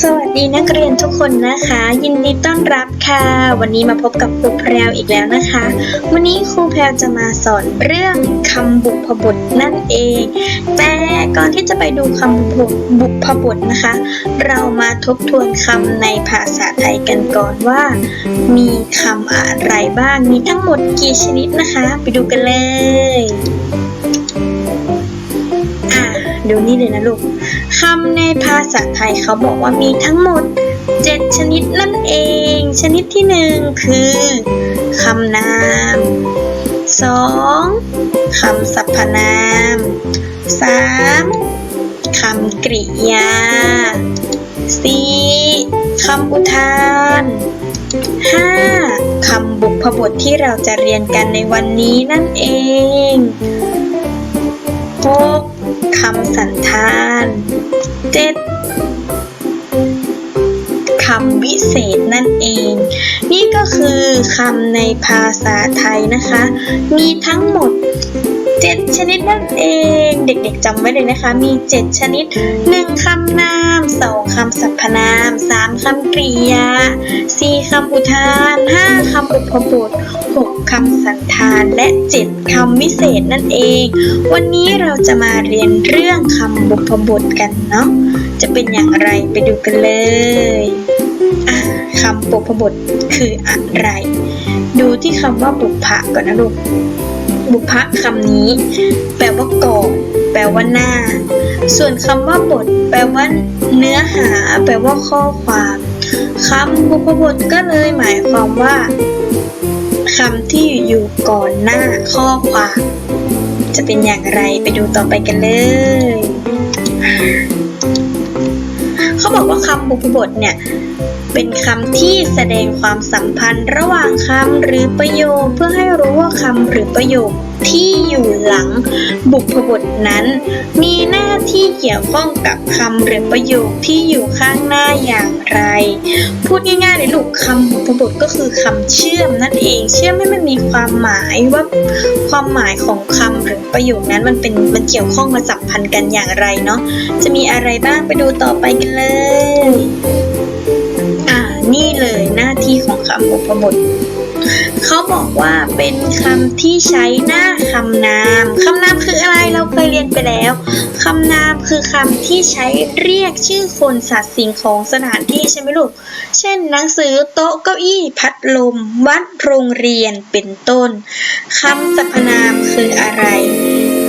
สวัสดีนักเรียนทุกคนนะคะ ยินดีต้อนรับค่ะ วันนี้มาพบกับครูแพรวอีกแล้วนะคะ วันนี้ครูแพรวจะมาสอนเรื่องคำบุพบทนั่นเอง แต่ก่อนที่จะไปดูคำบุบุพบทนะคะ เรามาทบทวนคำในภาษาไทยกันก่อนว่า มีคำอะไรบ้างมีทั้งหมดกี่ชนิดนะคะ ไปดูกันเลย ดูนี่เลยนะลูกคำในภาษาไทยเขาบอกว่ามีทั้งหมด 7 ชนิดนั่นเอง ชนิดที่หนึ่งคือคำนาม 2. คำสรรพนาม 3. คำกริยา 4. คำอุทาน 5. คำบุพบทที่เราจะเรียนกันในวันนี้นั่นเอง 6. คำสันธาน 7. คำวิเศษนั่นเอง นี่ก็คือคำในภาษาไทยนะคะ มีทั้งหมด 7 ชนิดนั่นเอง เด็กๆจำไว้เลยนะคะ มี 7 ชนิด 1คำนาม 2คำสรรพนาม 3คำกริยา 4คำอุทาน 5คำอุปบท คำสันธานและ7คำวิเศษนั่นเอง วันนี้เราจะมาเรียนเรื่องคำบุพบทกันเนาะจะเป็นอย่างไรไปดูกันเลยคำบุพบทคืออะไร ดูที่คำว่าบุพะก่อนนะลูกบุพะคำนี้ แปลว่าก่อนแปลว่าหน้า ส่วนคำว่าบท แปลว่าเนื้อหา แปลว่าข้อความคำบุพบทก็เลยหมายความว่า คำที่อยู่ก่อนหน้าข้อความ จะเป็นอย่างไรไปดูต่อไปกันเลย เขาบอกว่าคำบุพบทเนี่ย เป็นคำที่แสดงความสัมพันธ์ระหว่างคำหรือประโยค เพื่อให้รู้ว่าคำหรือประโยคที่อยู่หลังบุพบทนั้น มีหน้าที่เกี่ยวข้องกับคำหรือประโยคที่อยู่ข้างหน้าอย่างไร พูดง่ายๆเลยลูกคำบุพบทก็คือคำเชื่อมนั่นเอง เชื่อมให้มันมีความหมายว่าความหมายของคำหรือประโยคนั้นมันเป็นมันเกี่ยวข้องมาสัมพันธ์กันอย่างไรเนาะจะมีอะไรบ้างไปดูต่อไปกันเลย นี่เลยหน้าที่ของคำอุปบทเขาบอกว่าเป็นคำที่ใช้หน้าคำนามคำนามคืออะไรเราเคยเรียนไปแล้วคำนามคือคำที่ใช้เรียกชื่อคนสัตว์สิ่งของสถานที่ใช่ไหมลูก เช่น หนังสือโต๊ะเก้าอี้พัดลม วัดโรงเรียนเป็นต้นคำสรรพนามคืออะไร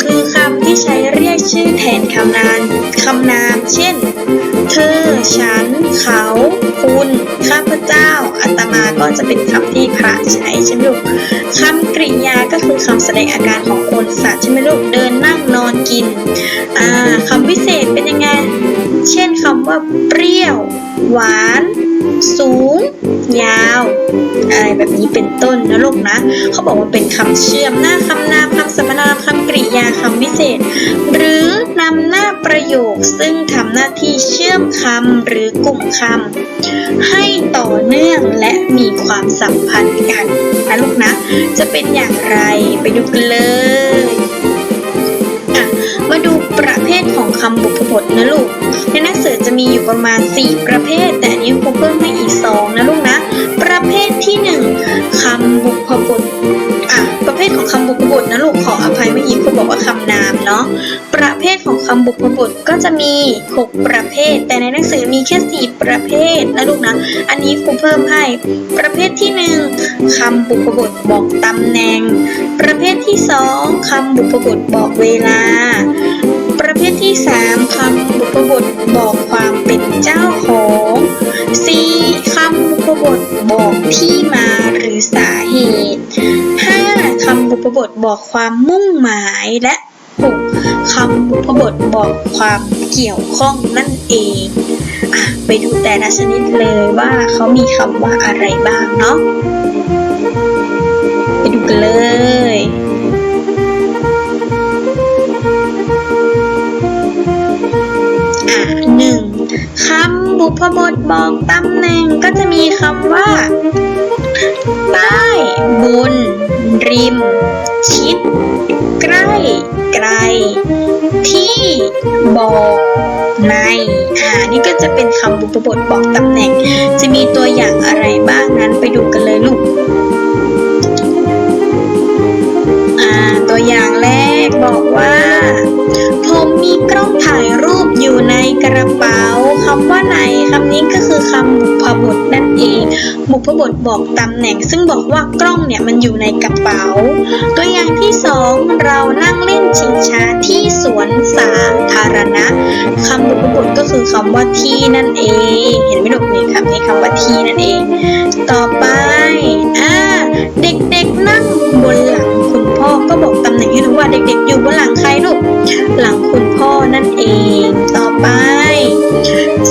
คือคำที่ใช้เร ชื่อแทนคำนามคำนาม เช่น เธอ ฉัน เขา คุณ ข้าพเจ้าอาตมา ก็จะเป็นคำที่พระใช้ใช่ไหมลูกคำกริยาก็คือคำแสดงอาการของคนสัตว์ใช่ไหมลูก เดิน นั่ง นอน กิน อ่าคำวิเศษเป็นยังไง เช่นคำว่า เปรี้ยว หวาน สูง ยาว อะไรแบบนี้เป็นต้นนะลูกนะ เขาบอกว่าเป็นคำเชื่อมหน้าคำนามคำสรรพนามคำกริยาคำวิเศษ หรือนำหน้าประโยคซึ่งทำหน้าที่เชื่อมคำหรือกลุ่มคำให้ต่อเนื่องและมีความสัมพันธ์กันนะลูกนะ จะเป็นอย่างไรไปดูกันเลยอะมาดูประเภทของคำบุพบทนะลูก ในหนังสือจะมีอยู่ประมาณ 4 ประเภท แต่อันนี้ครูเพิ่มให้ คำบุพบทก็จะมี 6 ประเภท แต่ในหนังสือมีแค่ 4 ประเภทนะลูกนะ อันนี้ครูเพิ่มให้ ประเภทที่ 1คำบุพบทบอกตำแหน่ง ประเภทที่ 2คำบุพบทบอกเวลา ประเภทที่ 3คำบุพบทบอกความเป็นเจ้าของ 4. คำบุพบทบอกที่มาหรือสาเหตุ 5. คำบุพบทบอกความมุ่งหมายและ 6. คำบุพบทบอกความเกี่ยวข้องนั่นเองอไปดูแต่ละชนิดเลยว่าเขามีคำว่าอะไรบ้างเนาะไปดูกันเลยอะหนึ่งคำบุพบทบอกตำแหน่งก็จะมีคำว่า ใต้บน ริม ชิด ใกล้ บอกในอ่านี่ก็จะเป็นคำบุพบทบอกตำแหน่ง จะมีตัวอย่างอะไรบ้างนั้นไปดูกันเลยลูกอ่าตัวอย่างแรกบอกว่า ผมมีกล้องถ่ายรูปอยู่ในกระเป๋าคำว่าในคำนี้ก็คือคำบุพบทนั่น เอง บุพบทบอกตำแหน่ง ซึ่งบอกว่ากล้องเนี่ยมันอยู่ในกระเป๋า ตัวอย่างที่สองเรานั่งเล่นชิงช้าที่สวนสาธารณะคำบุพบทก็คือคำว่าที่นั่นเอง เห็นไหมลูกนี่คำนี้คำว่าที่นั่นเอง ต่อไปอ่าเด็กๆนั่งบนหลังคุณพ่อก็บอกตำแหน่งให้รู้ว่าเด็กๆ อยู่บนหลังใครลูกหลังคุณพ่อนั่นเอง ต่อไป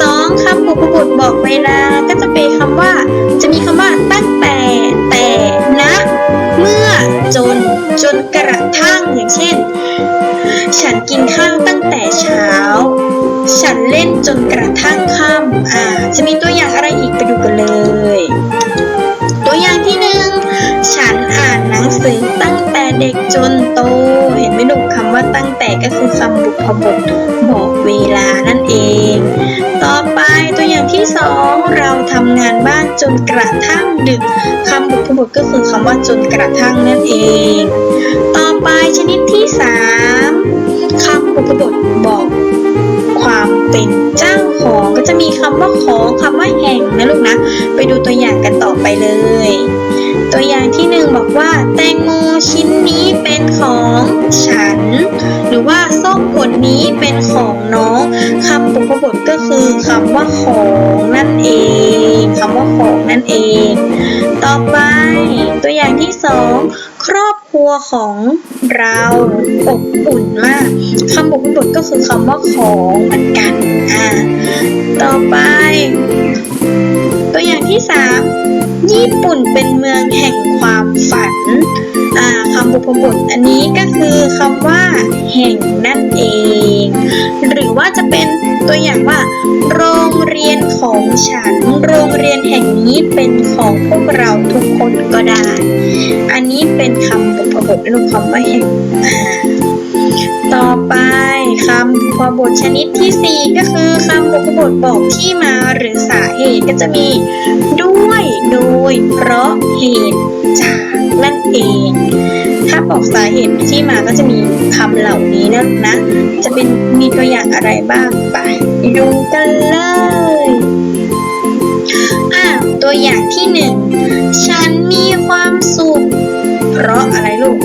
สองคำบุพบทบอกเวลาก็จะเป็นคำว่า จะมีคำว่าตั้งแต่ แต่นะ เมื่อจน จนกระทั่งอย่างเช่น ฉันกินข้าวตั้งแต่เช้า ฉันเล่นจนกระทั่งค่ำอ่าจะมีตัวอย่างอะไรอีกไปดูกันเลยตัวอย่างที่หนึ่งฉันอ่านหนังสือตั้งแต่เด็กจนโต เห็นไหมลูกคำว่าตั้งแต่ก็คือคำบุพบทบอกเวล จนกระทั่งดึกคำบุพบทก็คือคำว่าจนกระทั่งนั่นเอง ต่อไปชนิดที่สามคำบุพบทบอก ความเป็นเจ้าของก็จะมีคำว่าของคำว่าแห่งนะลูกนะ ไปดูตัวอย่างกันต่อไปเลย ตัวอย่างที่หนึ่งบอกว่า แตงโมชิ้นนี้เป็นของฉัน หรือว่าส้มผลนี้เป็นของน้องคำบุพบท คือคำว่าของนั่นเองคำว่าของนั่นเอง ต่อไปตัวอย่างที่สองครอบครัวของเราอบอุ่นมากคำบุพบทก็คือคำว่าของเหมือนกันอ่าต่อไป ตัวอย่างที่สามญี่ปุ่นเป็นเมืองแห่งความฝันคำบุพบทอันนี้ก็คือคำว่า แห่งนั่นเอง หรือว่าจะเป็นตัวอย่างว่า โรงเรียนของฉัน โรงเรียนแห่งนี้เป็นของพวกเราทุกคนก็ได้ อันนี้เป็นคำบุพบทลูกคำว่าแห่งต่อไป คำบุพบทชนิดที่สี่ก็คือคำบุพบทบอกที่มาหรือสาเหตุก็จะมี ด้วยโดย เพราะเหตุจากนั่นเอง ถ้าบอกสาเหตุที่มาก็จะมีคำเหล่านี้นะนะ จะเป็นมีตัวอย่างอะไรบ้างไปดูกันเลยอะตัวอย่างที่หนึ่งฉันมีความสุข เพราะอะไรลูก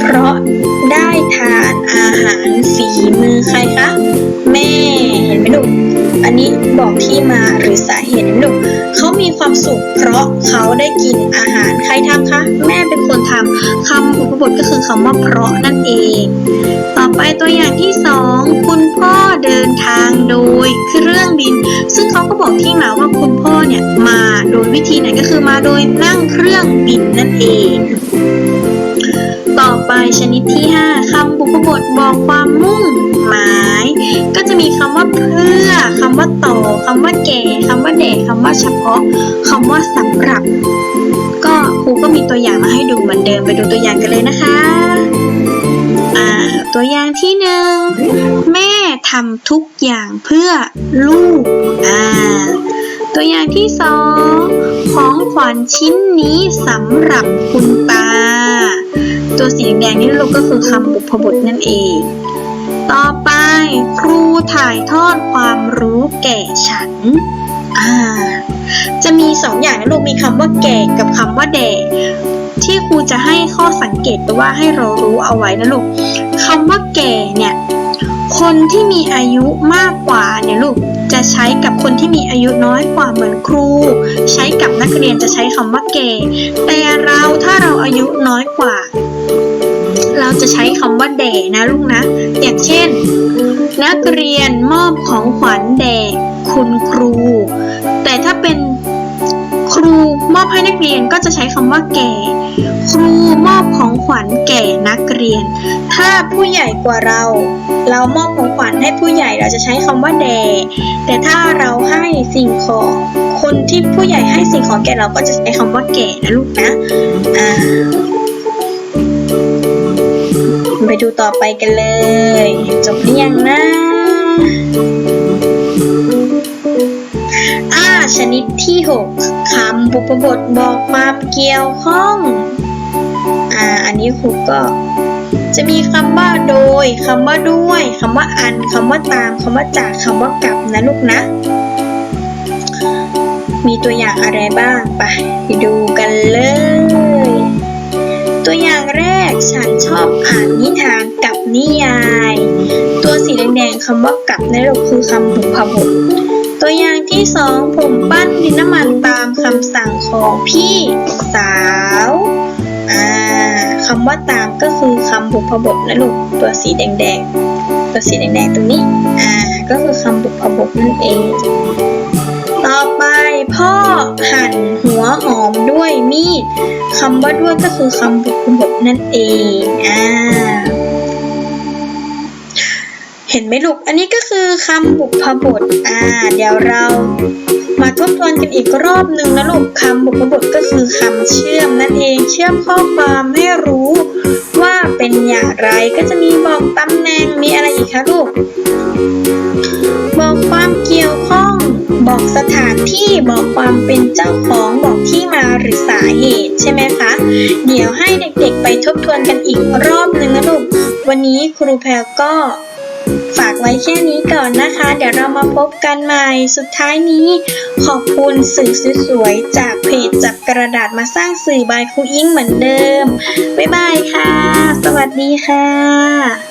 เพราะ ทานอาหารฝีมือใครคะ แม่เห็นไหมลูกอันนี้บอกที่มาหรือสาเหตุเห็นไหมลูกเขามีความสุขเพราะเขาได้กินอาหารใครทำคะ แม่เป็นคนทำคำอุปบทก็คือคำว่าเพราะนั่นเอง ต่อไปตัวอย่างที่สองคุณพ่อเดินทางโดยเครื่องบิน ซึ่งเขาก็บอกที่มาว่าคุณพ่อเนี่ยมาโดยวิธีไหนก็คือมาโดยนั่งเครื่องบินนั่นเอง ต่อไปชนิดที่ 5คำบุพบทบอกความมุ่งหมาย ก็จะมีคำว่าเพื่อคำว่าต่อคำว่าแก่คำว่าแด่คำว่าเฉพาะคำว่าสำหรับ ก็ครูก็มีตัวอย่างมาให้ดูเหมือนเดิมไปดูตัวอย่างกันเลยนะคะตัวอย่างที่หนึ่งแม่ทำทุกอย่างเพื่อลูกอ่าตัวอย่างที่สองของขวัญชิ้นนี้สำหรับคุณตา ตัวสีแดงนี่ลูกก็คือคำบุพบทนั่นเอง ต่อไปครูถ่ายทอดความรู้แก่ฉัน อ่า จะมีสองอย่างนะลูกมีคำว่าแก่กับคำว่าแด่ที่ครูจะให้ข้อสังเกตตัวว่าให้เรารู้เอาไว้นะลูกคำว่าแก่เนี่ยคนที่มีอายุมากกว่าเนี่ยลูกจะใช้กับคนที่มีอายุน้อยกว่าเหมือนครู ใช้กับนักเรียนจะใช้คำว่าแก่แต่เราถ้าเราอายุน้อยกว่า จะใช้คำว่าแด่นะลูกนะ อย่างเช่น นักเรียนมอบของขวัญแด่คุณครู แต่ถ้าเป็นครูมอบให้นักเรียนก็จะใช้คำว่าแก่ ครูมอบของขวัญแก่นักเรียน ถ้าผู้ใหญ่กว่าเรา เรามอบของขวัญให้ผู้ใหญ่เราจะใช้คำว่าแด่แต่ถ้าเราให้สิ่งของคนที่ผู้ใหญ่ให้สิ่งของแก่เราก็จะใช้คำว่าแก่นะลูกนะอ่า ไปดูต่อไปกันเลย จบหรือยังนะอ่าชนิดที่ 6 คำบุพบทบอกความเกี่ยวข้อง อ่า อันนี้ครูก็จะมีคำว่าโดยคำว่าด้วยคำว่าอันคำว่าตามคำว่าจากคำว่ากลับนะลูกนะ มีตัวอย่างอะไรบ้างไปไปดูกันเลย ชอบอ่านนิทานกับนิยาย ตัวสีแดงๆคำว่ากับในลูกคือคำบุพบทตัวอย่างที่สองผมปั้นดินน้ำมันตามคำสั่งของพี่สาวอ่าคำว่าตามก็คือคำบุพบทนะลูกตัวสีแดงๆ ตัวสีแดงๆตรงนี้อ่าก็คือคำบุพบทนั่นเอง ต่อไป พ่อหั่นหัวหอมด้วยมีดคำว่าด้วยก็คือคำบุพบทนั่นเองอ่าเห็นไหมลูก อันนี้ก็คือคำบุพบท อ่า เดี๋ยวเรามาทบทวนกันอีกรอบหนึ่งนะลูกคำบุพบทก็คือคำเชื่อมนั่นเอง เชื่อมข้อความให้รู้ว่าเป็นอย่างไร ก็จะมีบอกตำแหน่ง มีอะไรอีกคะลูก บอกความเกี่ยวข้อง บอกสถานที่บอกความเป็นเจ้าของบอกที่มาหรือสาเหตุใช่ไหมคะ เดี๋ยวให้เด็กๆไปทบทวนกันอีกรอบหนึ่งนะลูก วันนี้ครูแพรก็ฝากไว้แค่นี้ก่อนนะคะ เดี๋ยวเรามาพบกันใหม่ สุดท้ายนี้ ขอบคุณสื่อสวยๆจากเพจจับกระดาษมาสร้างสื่อบายครูอิงเหมือนเดิม บ๊ายบายค่ะ สวัสดีค่ะ